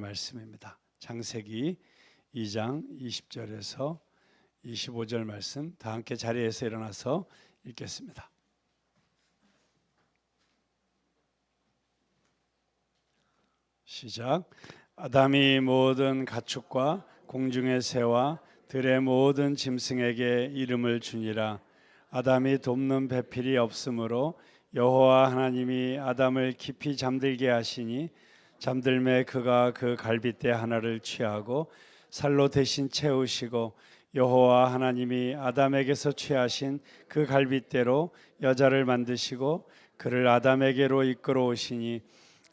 말씀입니다. 창세기 2장 20절에서 25절 말씀 다 함께 자리에서 일어나서 읽겠습니다. 시작. 아담이 모든 가축과 공중의 새와 들의 모든 짐승에게 이름을 주니라. 아담이 돕는 배필이 없으므로 여호와 하나님이 아담을 깊이 잠들게 하시니 잠들매 그가 그 갈빗대 하나를 취하고 살로 대신 채우시고 여호와 하나님이 아담에게서 취하신 그 갈빗대로 여자를 만드시고 그를 아담에게로 이끌어 오시니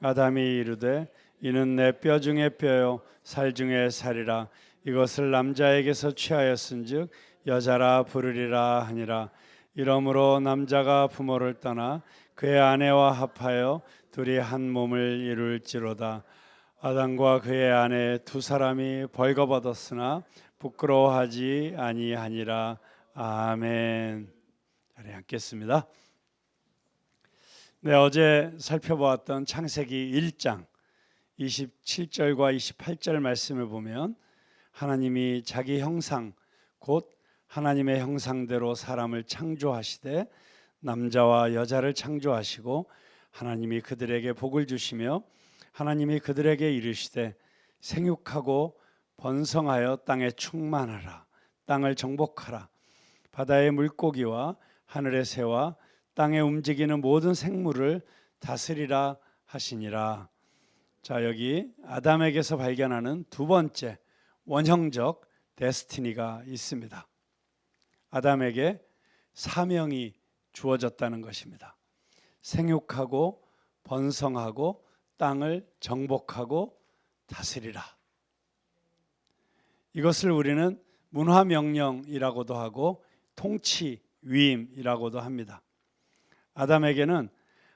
아담이 이르되 이는 내 뼈 중에 뼈요 살 중에 살이라. 이것을 남자에게서 취하였은즉 여자라 부르리라 하니라. 이러므로 남자가 부모를 떠나 그의 아내와 합하여 둘이 한 몸을 이룰지로다. 아담과 그의 아내 두 사람이 벌거벗었으나 부끄러워하지 아니하니라. 아멘. 자리 앉겠습니다. 네 어제 살펴보았던 창세기 1장 27절과 28절 말씀을 보면 하나님이 자기 형상 곧 하나님의 형상대로 사람을 창조하시되 남자와 여자를 창조하시고 하나님이 그들에게 복을 주시며 하나님이 그들에게 이르시되 생육하고 번성하여 땅에 충만하라. 땅을 정복하라. 바다의 물고기와 하늘의 새와 땅에 움직이는 모든 생물을 다스리라 하시니라. 자 여기 아담에게서 발견하는 두 번째 원형적 데스티니가 있습니다. 아담에게 사명이 주어졌다는 것입니다. 생육하고 번성하고 땅을 정복하고 다스리라. 이것을 우리는 문화 명령이라고도 하고 통치 위임이라고도 합니다. 아담에게는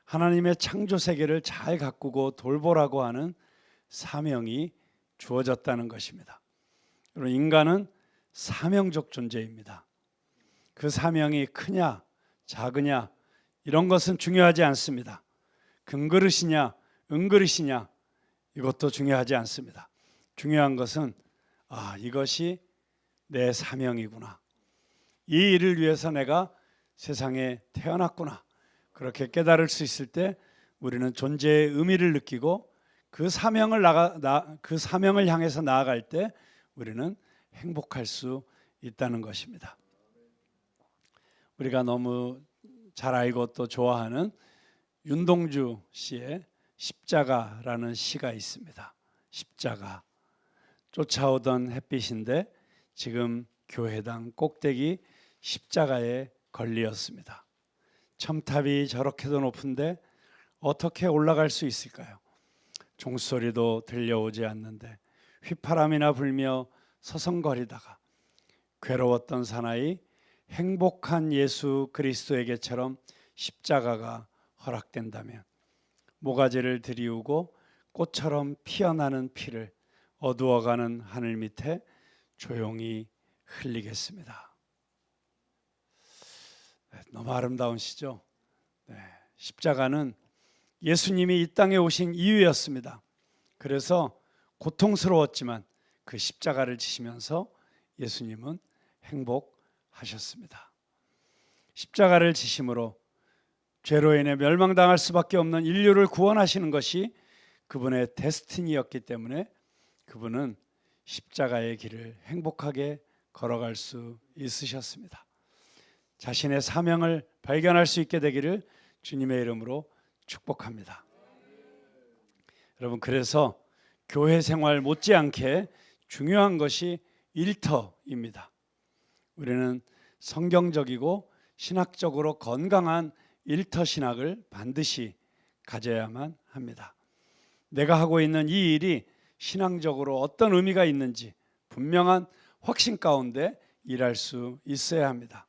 하나님의 창조 세계를 잘 가꾸고 돌보라고 하는 사명이 주어졌다는 것입니다. 여러분 인간은 사명적 존재입니다. 그 사명이 크냐 작으냐 이런 것은 중요하지 않습니다. 금그릇이냐 은그릇이냐 이것도 중요하지 않습니다. 중요한 것은 아 이것이 내 사명이구나. 이 일을 위해서 내가 세상에 태어났구나. 그렇게 깨달을 수 있을 때 우리는 존재의 의미를 느끼고 그 사명을 나가 나, 그 사명을 향해서 나아갈 때 우리는 행복할 수 있다는 것입니다. 우리가 너무 잘 알고 또 좋아하는 윤동주 씨의 십자가라는 시가 있습니다. 십자가 쫓아오던 햇빛인데 지금 교회당 꼭대기 십자가에 걸리었습니다. 첨탑이 저렇게도 높은데 어떻게 올라갈 수 있을까요? 종소리도 들려오지 않는데 휘파람이나 불며 서성거리다가 괴로웠던 사나이 행복한 예수 그리스도에게처럼 십자가가 허락된다면 모가지를 들이우고 꽃처럼 피어나는 피를 어두워가는 하늘 밑에 조용히 흘리겠습니다. 네, 너무 아름다운 시죠. 네, 십자가는 예수님이 이 땅에 오신 이유였습니다. 그래서 고통스러웠지만 그 십자가를 지시면서 예수님은 행복 하셨습니다. 십자가를 지심으로 죄로 인해 멸망당할 수밖에 없는 인류를 구원하시는 것이 그분의 데스티니였기 때문에 그분은 십자가의 길을 행복하게 걸어갈 수 있으셨습니다. 자신의 사명을 발견할 수 있게 되기를 주님의 이름으로 축복합니다. 여러분 그래서 교회 생활 못지않게 중요한 것이 일터입니다. 우리는 성경적이고 신학적으로 건강한 일터 신학을 반드시 가져야만 합니다. 내가 하고 있는 이 일이 신앙적으로 어떤 의미가 있는지 분명한 확신 가운데 일할 수 있어야 합니다.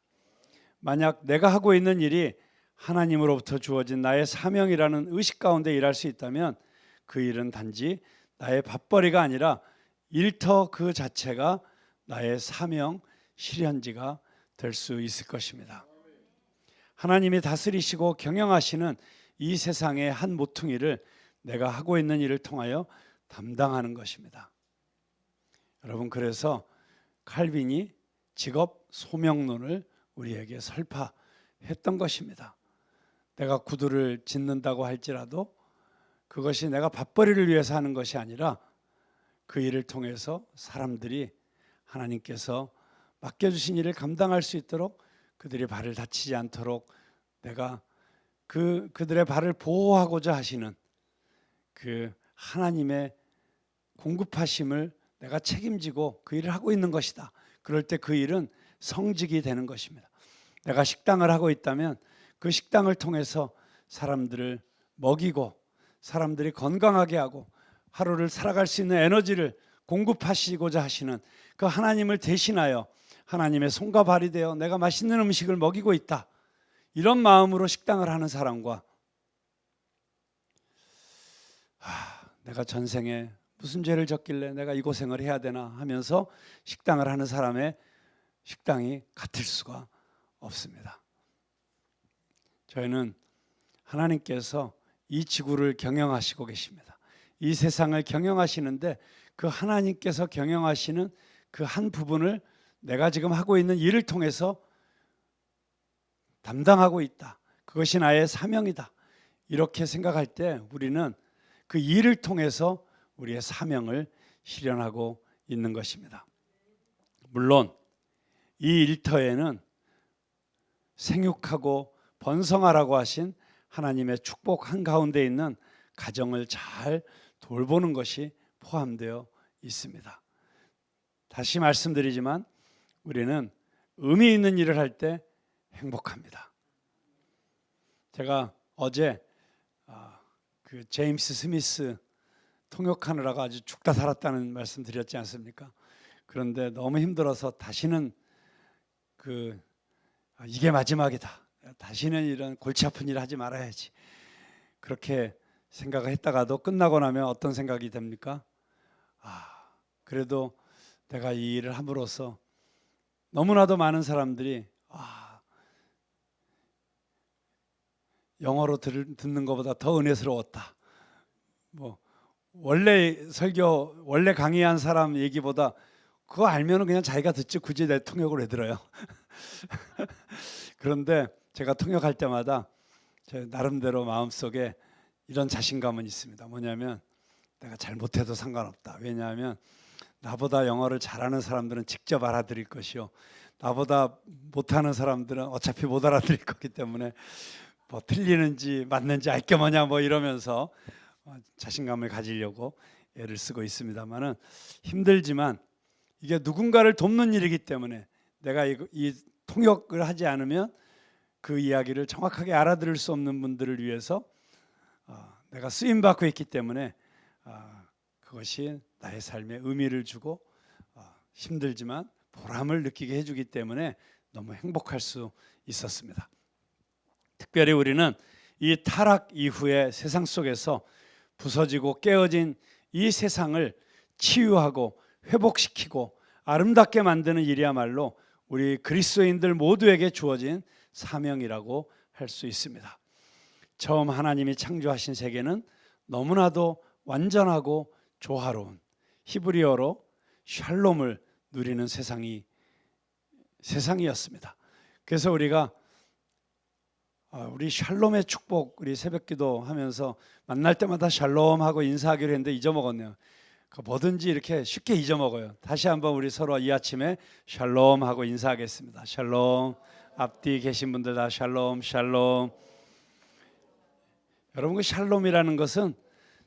만약 내가 하고 있는 일이 하나님으로부터 주어진 나의 사명이라는 의식 가운데 일할 수 있다면 그 일은 단지 나의 밥벌이가 아니라 일터 그 자체가 나의 사명 실현지가 될 수 있을 것입니다. 하나님이 다스리시고 경영하시는 이 세상의 한 모퉁이를 내가 하고 있는 일을 통하여 담당하는 것입니다. 여러분 그래서 칼빈이 직업 소명론을 우리에게 설파했던 것입니다. 내가 구두를 짓는다고 할지라도 그것이 내가 밥벌이를 위해서 하는 것이 아니라 그 일을 통해서 사람들이 하나님께서 맡겨주신 일을 감당할 수 있도록 그들이 발을 다치지 않도록 내가 그 그들의 발을 보호하고자 하시는 그 하나님의 공급하심을 내가 책임지고 그 일을 하고 있는 것이다. 그럴 때 그 일은 성직이 되는 것입니다. 내가 식당을 하고 있다면 그 식당을 통해서 사람들을 먹이고 사람들이 건강하게 하고 하루를 살아갈 수 있는 에너지를 공급하시고자 하시는 그 하나님을 대신하여 하나님의 손과 발이 되어 내가 맛있는 음식을 먹이고 있다. 이런 마음으로 식당을 하는 사람과 아, 내가 전생에 무슨 죄를 졌길래 내가 이 고생을 해야 되나 하면서 식당을 하는 사람의 식당이 같을 수가 없습니다. 저희는 하나님께서 이 지구를 경영하시고 계십니다. 이 세상을 경영하시는데 그 하나님께서 경영하시는 그 한 부분을 내가 지금 하고 있는 일을 통해서 담당하고 있다. 그것이 나의 사명이다. 이렇게 생각할 때 우리는 그 일을 통해서 우리의 사명을 실현하고 있는 것입니다. 물론 이 일터에는 생육하고 번성하라고 하신 하나님의 축복 한가운데 있는 가정을 잘 돌보는 것이 포함되어 있습니다. 다시 말씀드리지만 우리는 의미 있는 일을 할 때 행복합니다. 제가 어제 아, 그 제임스 스미스 통역하느라고 아주 죽다 살았다는 말씀 드렸지 않습니까? 그런데 너무 힘들어서 다시는 그 아, 이게 마지막이다. 다시는 이런 골치 아픈 일 하지 말아야지. 그렇게 생각을 했다가도 끝나고 나면 어떤 생각이 됩니까? 아, 그래도 내가 이 일을 함으로써 너무나도 많은 사람들이 아, 영어로 들, 듣는 것보다 더 은혜스러웠다. 뭐 원래 설교 원래 강의한 사람 얘기보다 그거 알면은 그냥 자기가 듣지 굳이 내 통역을 왜 들어요? 그런데 제가 통역할 때마다 제 나름대로 마음속에 이런 자신감은 있습니다. 뭐냐면 내가 잘못해도 상관없다. 왜냐하면 나보다 영어를 잘하는 사람들은 직접 알아들을 것이요. 나보다 못하는 사람들은 어차피 못 알아들을 거기 때문에 뭐 틀리는지 맞는지 알게 뭐냐 뭐 이러면서 어, 자신감을 가지려고 애를 쓰고 있습니다만은 힘들지만 이게 누군가를 돕는 일이기 때문에 내가 이, 이 통역을 하지 않으면 그 이야기를 정확하게 알아들을 수 없는 분들을 위해서 어, 내가 쓰임 받고 있기 때문에 어, 그것이 나의 삶에 의미를 주고 어, 힘들지만 보람을 느끼게 해주기 때문에 너무 행복할 수 있었습니다. 특별히 우리는 이 타락 이후의 세상 속에서 부서지고 깨어진 이 세상을 치유하고 회복시키고 아름답게 만드는 일이야말로 우리 그리스도인들 모두에게 주어진 사명이라고 할 수 있습니다. 처음 하나님이 창조하신 세계는 너무나도 완전하고 조화로운 히브리어로 샬롬을 누리는 세상이 세상이었습니다. 그래서 우리가 아, 우리 샬롬의 축복 우리 새벽기도 하면서 만날 때마다 샬롬 하고 인사하기로 했는데 잊어먹었네요. 그 뭐든지 이렇게 쉽게 잊어먹어요. 다시 한번 우리 서로 이 아침에 샬롬 하고 인사하겠습니다. 샬롬 앞뒤 계신 분들 다 샬롬 샬롬. 여러분 그 샬롬이라는 것은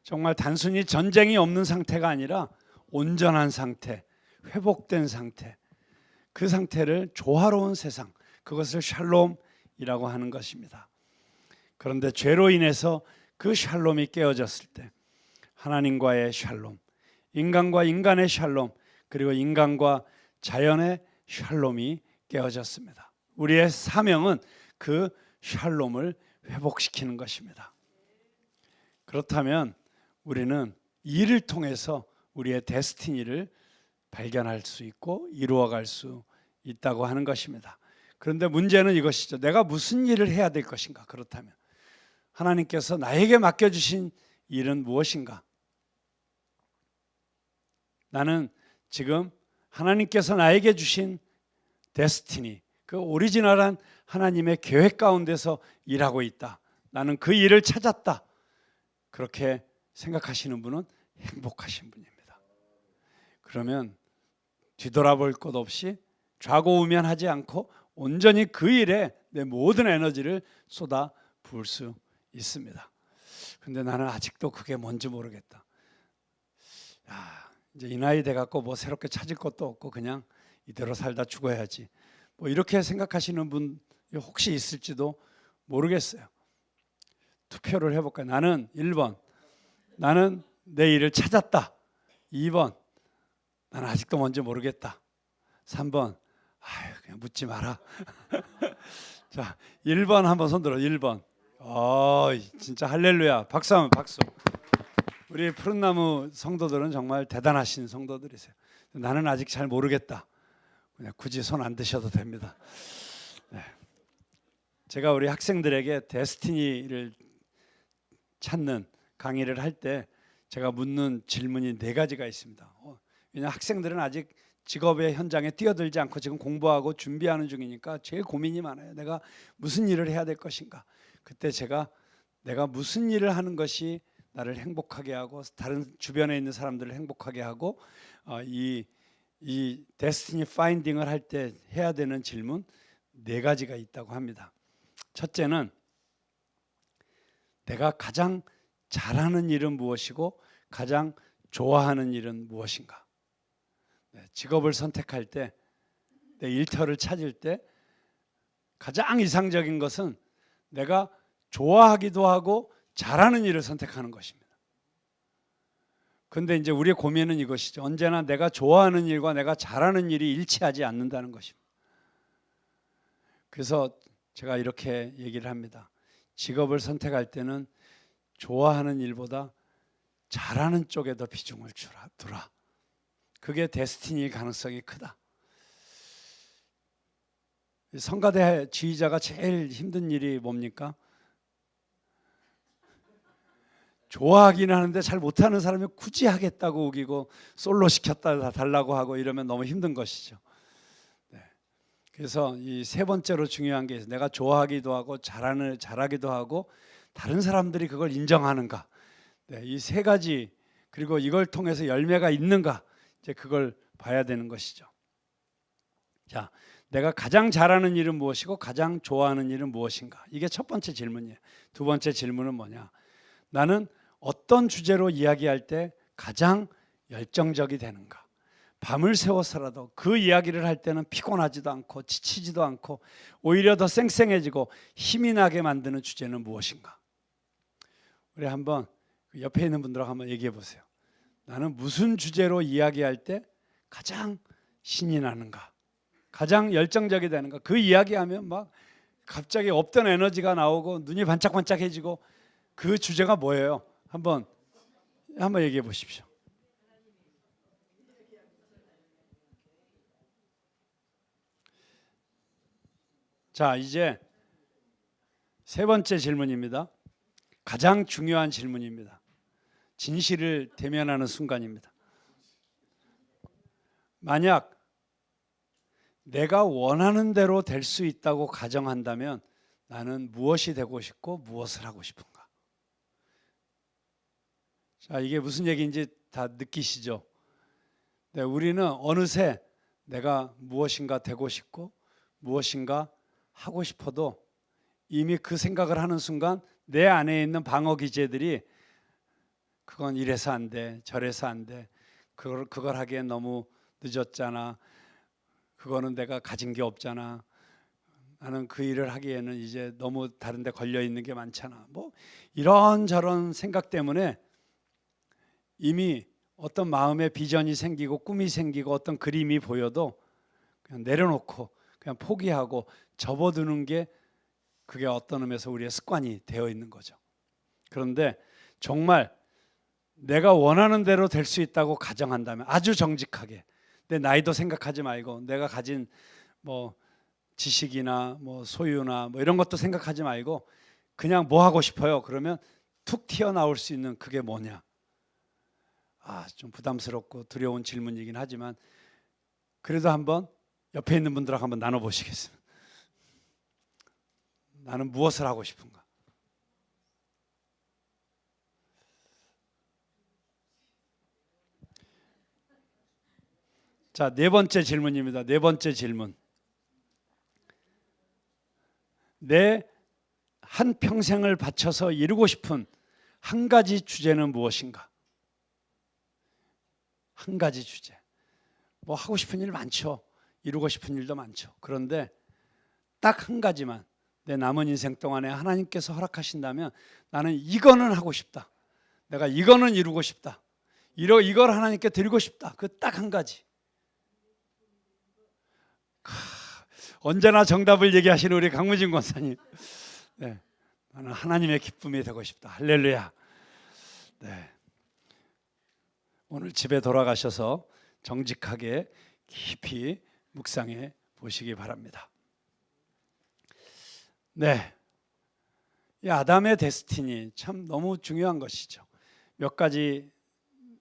정말 단순히 전쟁이 없는 상태가 아니라 온전한 상태, 회복된 상태. 그 상태를 조화로운 세상 그것을 샬롬이라고 하는 것입니다. 그런데 죄로 인해서 그 샬롬이 깨어졌을 때 하나님과의 샬롬, 인간과 인간의 샬롬, 그리고 인간과 자연의 샬롬이 깨어졌습니다. 우리의 사명은 그 샬롬을 회복시키는 것입니다. 그렇다면 우리는 이를 통해서 우리의 데스티니를 발견할 수 있고 이루어갈 수 있다고 하는 것입니다. 그런데 문제는 이것이죠. 내가 무슨 일을 해야 될 것인가? 그렇다면 하나님께서 나에게 맡겨 주신 일은 무엇인가? 나는 지금 하나님께서 나에게 주신 데스티니, 그 오리지널한 하나님의 계획 가운데서 일하고 있다. 나는 그 일을 찾았다. 그렇게 생각하시는 분은 행복하신 분입니다. 그러면 뒤돌아볼 것 없이 좌고우면 하지 않고 온전히 그 일에 내 모든 에너지를 쏟아 부을 수 있습니다. 근데 나는 아직도 그게 뭔지 모르겠다. 야, 이제 이 나이 돼 갖고 뭐 새롭게 찾을 것도 없고 그냥 이대로 살다 죽어야지. 뭐 이렇게 생각하시는 분 혹시 있을지도 모르겠어요. 투표를 해 볼까요? 나는 1번. 나는 내 일을 찾았다. 2번. 나는 아직도 뭔지 모르겠다. 3번. 아유, 그냥 묻지 마라. 자, 1번 한번 손 들어. 1번. 어, 진짜 할렐루야. 박수 한번 박수. 우리 푸른나무 성도들은 정말 대단하신 성도들이세요. 나는 아직 잘 모르겠다. 그냥 굳이 손 안 드셔도 됩니다. 네. 제가 우리 학생들에게 데스티니를 찾는 강의를 할 때 제가 묻는 질문이 네 가지가 있습니다. 어, 왜냐 학생들은 아직 직업의 현장에 뛰어들지 않고 지금 공부하고 준비하는 중이니까 제일 고민이 많아요. 내가 무슨 일을 해야 될 것인가. 그때 제가 내가 무슨 일을 하는 것이 나를 행복하게 하고 다른 주변에 있는 사람들을 행복하게 하고 어, 이, 이 데스티니 파인딩을 할 때 해야 되는 질문 네 가지가 있다고 합니다. 첫째는 내가 가장 잘하는 일은 무엇이고 가장 좋아하는 일은 무엇인가? 네, 직업을 선택할 때, 내 일터를 찾을 때 가장 이상적인 것은 내가 좋아하기도 하고 잘하는 일을 선택하는 것입니다. 근데 이제 우리의 고민은 이것이죠. 언제나 내가 좋아하는 일과 내가 잘하는 일이 일치하지 않는다는 것입니다. 그래서 제가 이렇게 얘기를 합니다. 직업을 선택할 때는 좋아하는 일보다 잘하는 쪽에 더 비중을 주라, 두라. 그게 데스티니의 가능성이 크다. 성가대 지휘자가 제일 힘든 일이 뭡니까? 좋아하기는 하는데 잘 못하는 사람이 굳이 하겠다고 우기고 솔로 시켰다 달라고 하고 이러면 너무 힘든 것이죠. 네. 그래서 이 세 번째로 중요한 게 내가 좋아하기도 하고 잘하는 잘하기도 하고 다른 사람들이 그걸 인정하는가? 네, 이 세 가지 그리고 이걸 통해서 열매가 있는가? 이제 그걸 봐야 되는 것이죠. 자, 내가 가장 잘하는 일은 무엇이고 가장 좋아하는 일은 무엇인가? 이게 첫 번째 질문이에요. 두 번째 질문은 뭐냐? 나는 어떤 주제로 이야기할 때 가장 열정적이 되는가? 밤을 새워서라도 그 이야기를 할 때는 피곤하지도 않고 지치지도 않고 오히려 더 쌩쌩해지고 힘이 나게 만드는 주제는 무엇인가? 우리 한번 그 옆에 있는 분들하고 한번 얘기해 보세요. 나는 무슨 주제로 이야기할 때 가장 신이 나는가? 가장 열정적이 되는가? 그 이야기하면 막 갑자기 없던 에너지가 나오고 눈이 반짝반짝해지고 그 주제가 뭐예요? 한번 한번 얘기해 보십시오. 자, 이제 세 번째 질문입니다. 가장 중요한 질문입니다. 진실을 대면하는 순간입니다. 만약 내가 원하는 대로 될 수 있다고 가정한다면 나는 무엇이 되고 싶고 무엇을 하고 싶은가? 자, 이게 무슨 얘기인지 다 느끼시죠? 네, 우리는 어느새 내가 무엇인가 되고 싶고 무엇인가 하고 싶어도 이미 그 생각을 하는 순간 내 안에 있는 방어 기제들이 그건 이래서 안 돼, 저래서 안 돼. 그걸 그걸 하기엔 너무 늦었잖아. 그거는 내가 가진 게 없잖아. 나는 그 일을 하기에는 이제 너무 다른 데 걸려 있는 게 많잖아. 뭐 이런 저런 생각 때문에 이미 어떤 마음의 비전이 생기고 꿈이 생기고 어떤 그림이 보여도 그냥 내려놓고 그냥 포기하고 접어두는 게 그게 어떤 의미에서 우리의 습관이 되어 있는 거죠. 그런데 정말 내가 원하는 대로 될 수 있다고 가정한다면 아주 정직하게 내 나이도 생각하지 말고 내가 가진 뭐 지식이나 뭐 소유나 뭐 이런 것도 생각하지 말고 그냥 뭐 하고 싶어요. 그러면 툭 튀어나올 수 있는 그게 뭐냐? 아, 좀 부담스럽고 두려운 질문이긴 하지만 그래도 한번 옆에 있는 분들하고 한번 나눠 보시겠습니다. 나는 무엇을 하고 싶은가? 자, 네 번째 질문입니다. 네 번째 질문. 내 한 평생을 바쳐서 이루고 싶은 한 가지 주제는 무엇인가? 한 가지 주제. 뭐 하고 싶은 일 많죠. 이루고 싶은 일도 많죠. 그런데 딱 한 가지만 내 남은 인생 동안에 하나님께서 허락하신다면 나는 이거는 하고 싶다. 내가 이거는 이루고 싶다. 이러 이걸 하나님께 드리고 싶다. 그 딱 한 가지. 크, 언제나 정답을 얘기하시는 우리 강무진 권사님. 네, 나는 하나님의 기쁨이 되고 싶다. 할렐루야. 네. 오늘 집에 돌아가셔서 정직하게 깊이 묵상해 보시기 바랍니다. 네. 이 아담의 데스티니 참 너무 중요한 것이죠. 몇 가지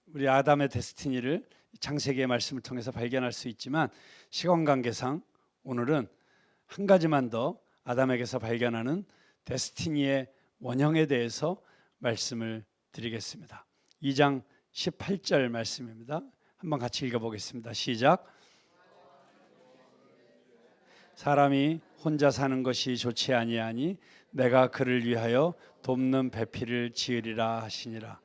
우리 아담의 데스티니를 창세기의 말씀을 통해서 발견할 수 있지만 시간 관계상 오늘은 한 가지만 더 아담에게서 발견하는 데스티니의 원형에 대해서 말씀을 드리겠습니다. 2장 18절 말씀입니다. 한번 같이 읽어 보겠습니다. 시작. 사람이 혼자 사는 것이 좋지 아니하니 내가 그를 위하여 돕는 배필을 지으리라 하시니라.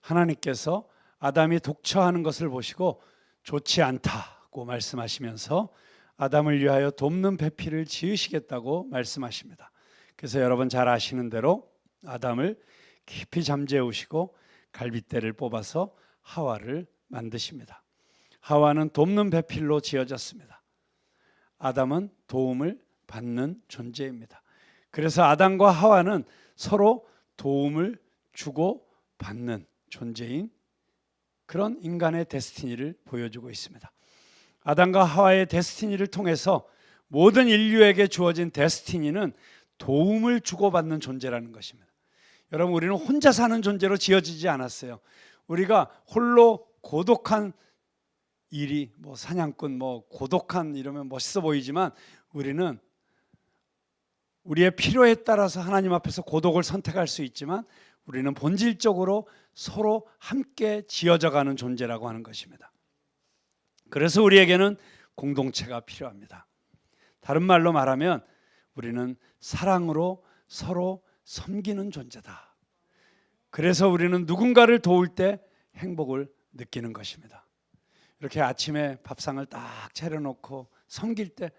하나님께서 아담이 독처하는 것을 보시고 좋지 않다 고 말씀하시면서 아담을 위하여 돕는 배필을 지으시겠다고 말씀하십니다. 그래서 여러분 잘 아시는 대로 아담을 깊이 잠재우시고 갈빗대를 뽑아서 하와를 만드십니다. 하와는 돕는 배필로 지어졌습니다. 아담은 도움을 받는 존재입니다. 그래서 아담과 하와는 서로 도움을 주고 받는 존재인 그런 인간의 데스티니를 보여주고 있습니다. 아담과 하와의 데스티니를 통해서 모든 인류에게 주어진 데스티니는 도움을 주고받는 존재라는 것입니다. 여러분 우리는 혼자 사는 존재로 지어지지 않았어요. 우리가 홀로 고독한 일이 뭐 사냥꾼 뭐 고독한 이러면 멋있어 보이지만 우리는 우리의 필요에 따라서 하나님 앞에서 고독을 선택할 수 있지만 우리는 본질적으로 서로 함께 지어져 가는 존재라고 하는 것입니다. 그래서 우리에게는 공동체가 필요합니다. 다른 말로 말하면 우리는 사랑으로 서로 섬기는 존재다. 그래서 우리는 누군가를 도울 때 행복을 느끼는 것입니다. 이렇게 아침에 밥상을 딱 차려놓고 섬길 때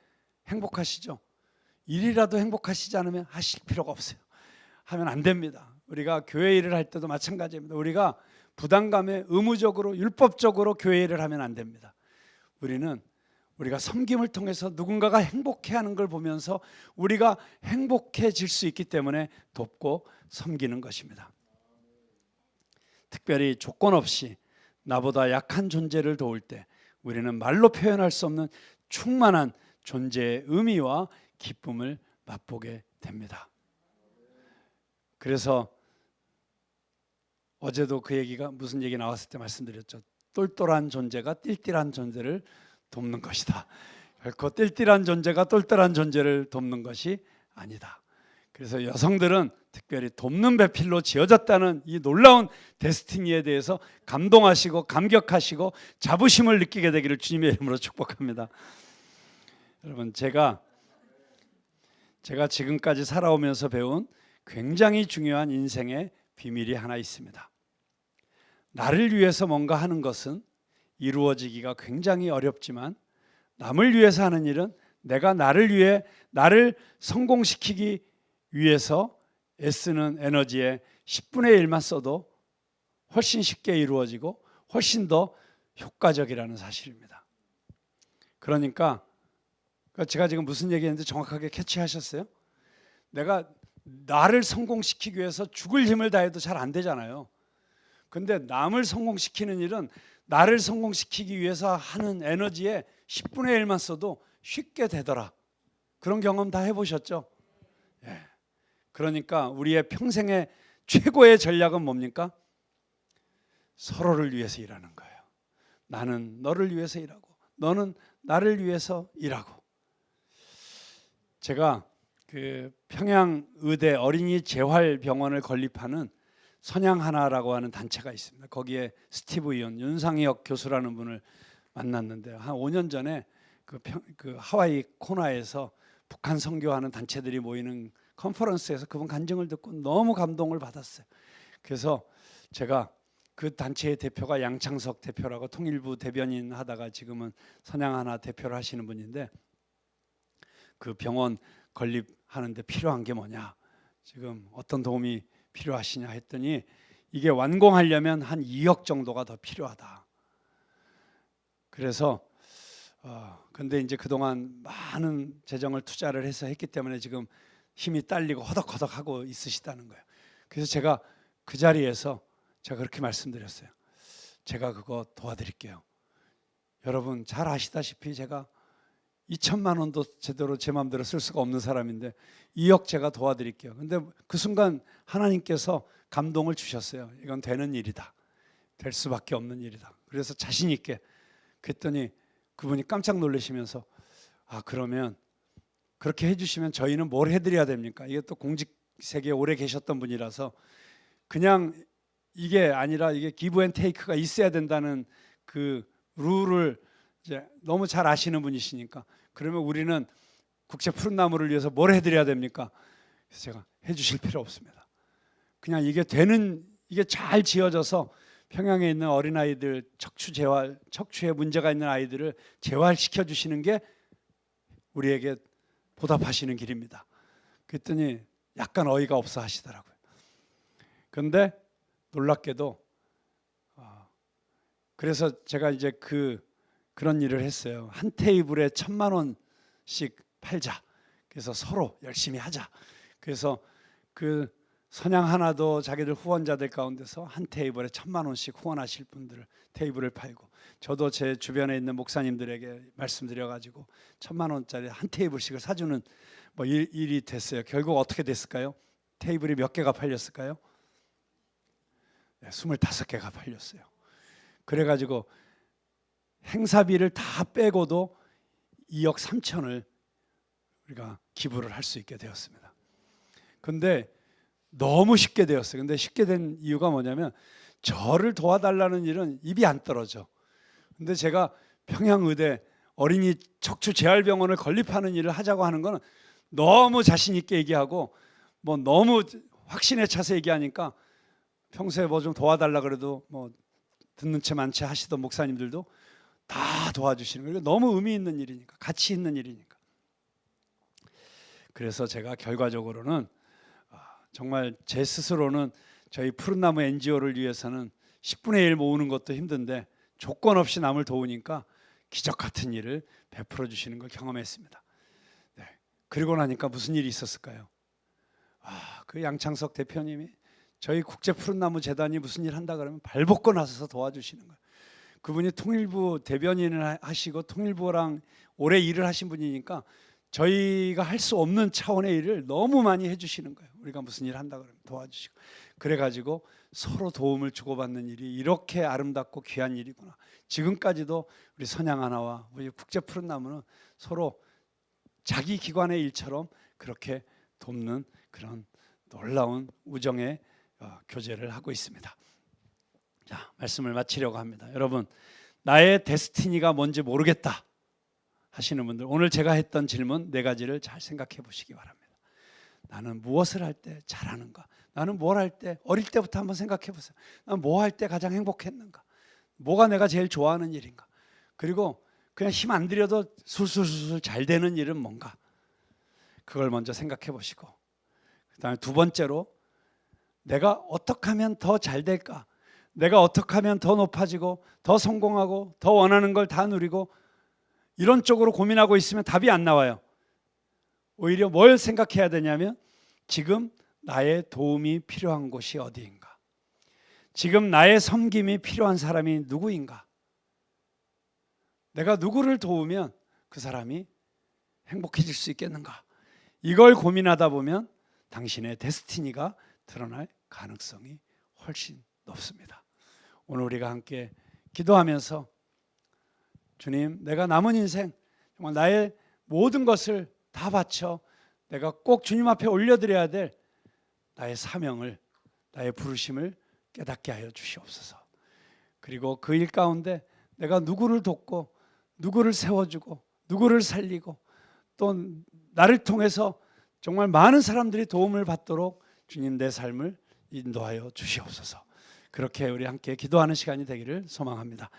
행복하시죠? 일이라도 행복하시지 않으면 하실 필요가 없어요. 하면 안 됩니다. 우리가 교회 일을 할 때도 마찬가지입니다. 우리가 부담감에 의무적으로 율법적으로 교회 일을 하면 안 됩니다. 우리는 우리가 섬김을 통해서 누군가가 행복해하는 걸 보면서 우리가 행복해질 수 있기 때문에 돕고 섬기는 것입니다. 특별히 조건 없이 나보다 약한 존재를 도울 때 우리는 말로 표현할 수 없는 충만한 존재의 의미와 기쁨을 맛보게 됩니다. 그래서 어제도 그 얘기가 무슨 얘기 나왔을 때 말씀드렸죠. 똘똘한 존재가 띨띨한 존재를 돕는 것이다. 결코 띨띨한 존재가 똘똘한 존재를 돕는 것이 아니다. 그래서 여성들은 특별히 돕는 배필로 지어졌다는 이 놀라운 데스티니에 대해서 감동하시고 감격하시고 자부심을 느끼게 되기를 주님의 이름으로 축복합니다. 여러분 제가 제가 지금까지 살아오면서 배운 굉장히 중요한 인생의 비밀이 하나 있습니다. 나를 위해서 뭔가 하는 것은 이루어지기가 굉장히 어렵지만 남을 위해서 하는 일은 내가 나를 위해 나를 성공시키기 위해서 애쓰는 에너지의 10분의 1만 써도 훨씬 쉽게 이루어지고 훨씬 더 효과적이라는 사실입니다. 그러니까 제가 지금 무슨 얘기했는지 정확하게 캐치하셨어요? 내가 나를 성공시키기 위해서 죽을 힘을 다해도 잘 안 되잖아요. 근데 남을 성공시키는 일은 나를 성공시키기 위해서 하는 에너지의 10분의 1만 써도 쉽게 되더라. 그런 경험 다 해보셨죠? 예. 그러니까 우리의 평생의 최고의 전략은 뭡니까? 서로를 위해서 일하는 거예요. 나는 너를 위해서 일하고 너는 나를 위해서 일하고 제가 그 평양 의대 어린이 재활 병원을 건립하는 선양 하나라고 하는 단체가 있습니다. 거기에 스티브 이온 윤상혁 교수라는 분을 만났는데 한 5년 전에 그, 평, 그 하와이 코나에서 북한 선교하는 단체들이 모이는 컨퍼런스에서 그분 간증을 듣고 너무 감동을 받았어요. 그래서 제가 그 단체의 대표가 양창석 대표라고 통일부 대변인 하다가 지금은 선양 하나 대표를 하시는 분인데 그 병원 건립하는데 필요한 게 뭐냐? 지금 어떤 도움이 필요하시냐 했더니 이게 완공하려면 한 2억 정도가 더 필요하다. 그래서 어 근데 이제 그동안 많은 재정을 투자를 해서 했기 때문에 지금 힘이 딸리고 허덕허덕하고 있으시다는 거예요. 그래서 제가 그 자리에서 제가 그렇게 말씀드렸어요. 제가 그거 도와드릴게요. 여러분 잘 아시다시피 제가 2천만 원도 제대로 제 마음대로 쓸 수가 없는 사람인데 2억 제가 도와드릴게요. 근데 그 순간 하나님께서 감동을 주셨어요. 이건 되는 일이다. 될 수밖에 없는 일이다. 그래서 자신 있게 그랬더니 그분이 깜짝 놀라시면서 아 그러면 그렇게 해주시면 저희는 뭘 해드려야 됩니까? 이게 또 공직 세계에 오래 계셨던 분이라서 그냥 이게 아니라 이게 기브 앤 테이크가 있어야 된다는 그 룰을 이제 너무 잘 아시는 분이시니까 그러면 우리는 국제 푸른 나무를 위해서 뭘 해드려야 됩니까? 그래서 제가 해주실 필요 없습니다. 그냥 이게 되는 이게 잘 지어져서 평양에 있는 어린 아이들 척추 재활 척추에 문제가 있는 아이들을 재활시켜 주시는 게 우리에게 보답하시는 길입니다. 그랬더니 약간 어이가 없어 하시더라고요. 그런데 놀랍게도 어, 그래서 제가 이제 그 그런 일을 했어요. 한 테이블에 천만 원씩 팔자. 그래서 서로 열심히 하자. 그래서 그 선양 하나도 자기들 후원자들 가운데서 한 테이블에 천만 원씩 후원하실 분들을 테이블을 팔고 저도 제 주변에 있는 목사님들에게 말씀드려 가지고 천만 원짜리 한 테이블씩을 사주는 뭐 일, 일이 됐어요. 결국 어떻게 됐을까요? 테이블이 몇 개가 팔렸을까요? 네, 25개가 팔렸어요. 그래 가지고 행사비를 다 빼고도 2억 3천을 우리가 기부를 할 수 있게 되었습니다. 근데 너무 쉽게 되었어요. 근데 쉽게 된 이유가 뭐냐면 저를 도와달라는 일은 입이 안 떨어져. 근데 제가 평양의대 어린이 척추 재활병원을 건립하는 일을 하자고 하는 거는 너무 자신 있게 얘기하고 뭐 너무 확신에 차서 얘기하니까 평소에 뭐 좀 도와달라 그래도 뭐 듣는 채 많지 하시던 목사님들도 다 도와주시는 거예요. 너무 의미 있는 일이니까 가치 있는 일이니까. 그래서 제가 결과적으로는 아, 정말 제 스스로는 저희 푸른나무 NGO를 위해서는 10분의 1 모으는 것도 힘든데 조건 없이 남을 도우니까 기적 같은 일을 베풀어 주시는 걸 경험했습니다. 네. 그리고 나니까 무슨 일이 있었을까요? 아, 그 양창석 대표님이 저희 국제 푸른나무 재단이 무슨 일 한다 그러면 발벗고 나서서 도와주시는 거예요. 그분이 통일부 대변인을 하시고 통일부랑 오래 일을 하신 분이니까 저희가 할 수 없는 차원의 일을 너무 많이 해주시는 거예요. 우리가 무슨 일 한다 그러면 도와주시고 그래가지고 서로 도움을 주고받는 일이 이렇게 아름답고 귀한 일이구나. 지금까지도 우리 선양 하나와 우리 국제 푸른 나무는 서로 자기 기관의 일처럼 그렇게 돕는 그런 놀라운 우정의 어, 교제를 하고 있습니다. 자, 말씀을 마치려고 합니다. 여러분, 나의 데스티니가 뭔지 모르겠다 하시는 분들 오늘 제가 했던 질문 네 가지를 잘 생각해 보시기 바랍니다. 나는 무엇을 할 때 잘하는가? 나는 뭘 할 때 어릴 때부터 한번 생각해 보세요. 나는 뭐할 때 가장 행복했는가? 뭐가 내가 제일 좋아하는 일인가? 그리고 그냥 힘 안 들여도 술술술 잘 되는 일은 뭔가? 그걸 먼저 생각해 보시고 그다음에 두 번째로 내가 어떻게 하면 더 잘 될까? 내가 어떻게 하면 더 높아지고 더 성공하고 더 원하는 걸 다 누리고 이런 쪽으로 고민하고 있으면 답이 안 나와요. 오히려 뭘 생각해야 되냐면 지금 나의 도움이 필요한 곳이 어디인가? 지금 나의 섬김이 필요한 사람이 누구인가? 내가 누구를 도우면 그 사람이 행복해질 수 있겠는가? 이걸 고민하다 보면 당신의 데스티니가 드러날 가능성이 훨씬 높습니다. 오늘 우리가 함께 기도하면서 주님, 내가 남은 인생 정말 나의 모든 것을 다 바쳐 내가 꼭 주님 앞에 올려드려야 될 나의 사명을 나의 부르심을 깨닫게 하여 주시옵소서. 그리고 그 일 가운데 내가 누구를 돕고 누구를 세워주고 누구를 살리고 또 나를 통해서 정말 많은 사람들이 도움을 받도록 주님 내 삶을 인도하여 주시옵소서. 그렇게 우리 함께 기도하는 시간이 되기를 소망합니다.